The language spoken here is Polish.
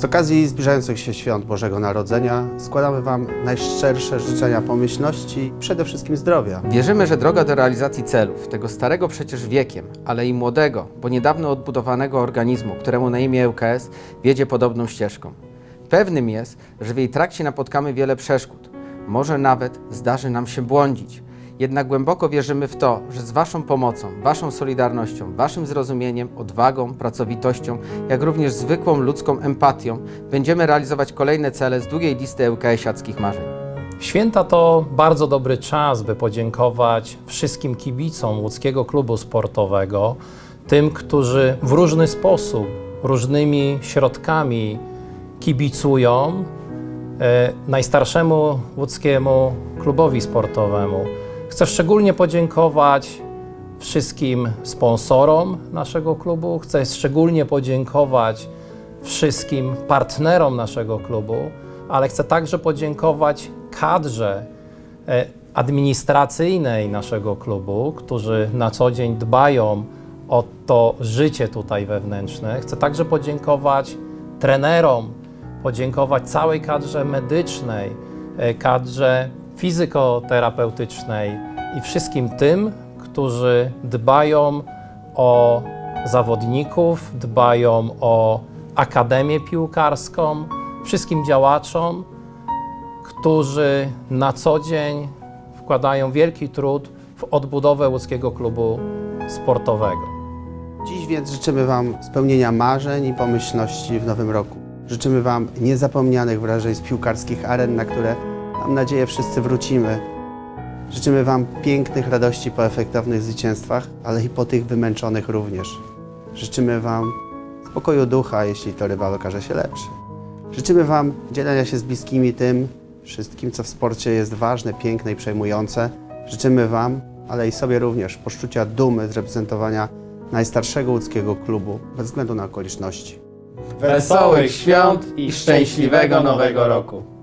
Z okazji zbliżających się świąt Bożego Narodzenia składamy Wam najszczersze życzenia pomyślności przede wszystkim zdrowia. Wierzymy, że droga do realizacji celów, tego starego przecież wiekiem, ale i młodego, bo niedawno odbudowanego organizmu, któremu na imię ŁKS, wiedzie podobną ścieżką. Pewnym jest, że w jej trakcie napotkamy wiele przeszkód. Może nawet zdarzy nam się błądzić. Jednak głęboko wierzymy w to, że z Waszą pomocą, Waszą solidarnością, Waszym zrozumieniem, odwagą, pracowitością, jak również zwykłą ludzką empatią będziemy realizować kolejne cele z długiej listy ŁKS-iackich marzeń. Święta to bardzo dobry czas, by podziękować wszystkim kibicom łódzkiego klubu sportowego, tym, którzy w różny sposób, różnymi środkami kibicują e, najstarszemu łódzkiemu klubowi sportowemu. Chcę szczególnie podziękować wszystkim sponsorom naszego klubu, chcę szczególnie podziękować wszystkim partnerom naszego klubu, ale chcę także podziękować kadrze e, administracyjnej naszego klubu, którzy na co dzień dbają o to życie tutaj wewnętrzne. Chcę także podziękować trenerom, podziękować całej kadrze medycznej, e, kadrze fizykoterapeutycznej i wszystkim tym, którzy dbają o zawodników, dbają o akademię piłkarską, wszystkim działaczom, którzy na co dzień wkładają wielki trud w odbudowę łódzkiego klubu sportowego. Dziś więc życzymy Wam spełnienia marzeń i pomyślności w nowym roku. Życzymy Wam niezapomnianych wrażeń z piłkarskich aren, na które mam nadzieję wszyscy wrócimy. Życzymy Wam pięknych radości po efektownych zwycięstwach, ale i po tych wymęczonych również. Życzymy Wam spokoju ducha, jeśli to rywal okaże się lepszy. Życzymy Wam dzielenia się z bliskimi tym, wszystkim, co w sporcie jest ważne, piękne i przejmujące. Życzymy Wam, ale i sobie również, poczucia dumy z reprezentowania najstarszego łódzkiego klubu, bez względu na okoliczności. Wesołych świąt i szczęśliwego nowego roku!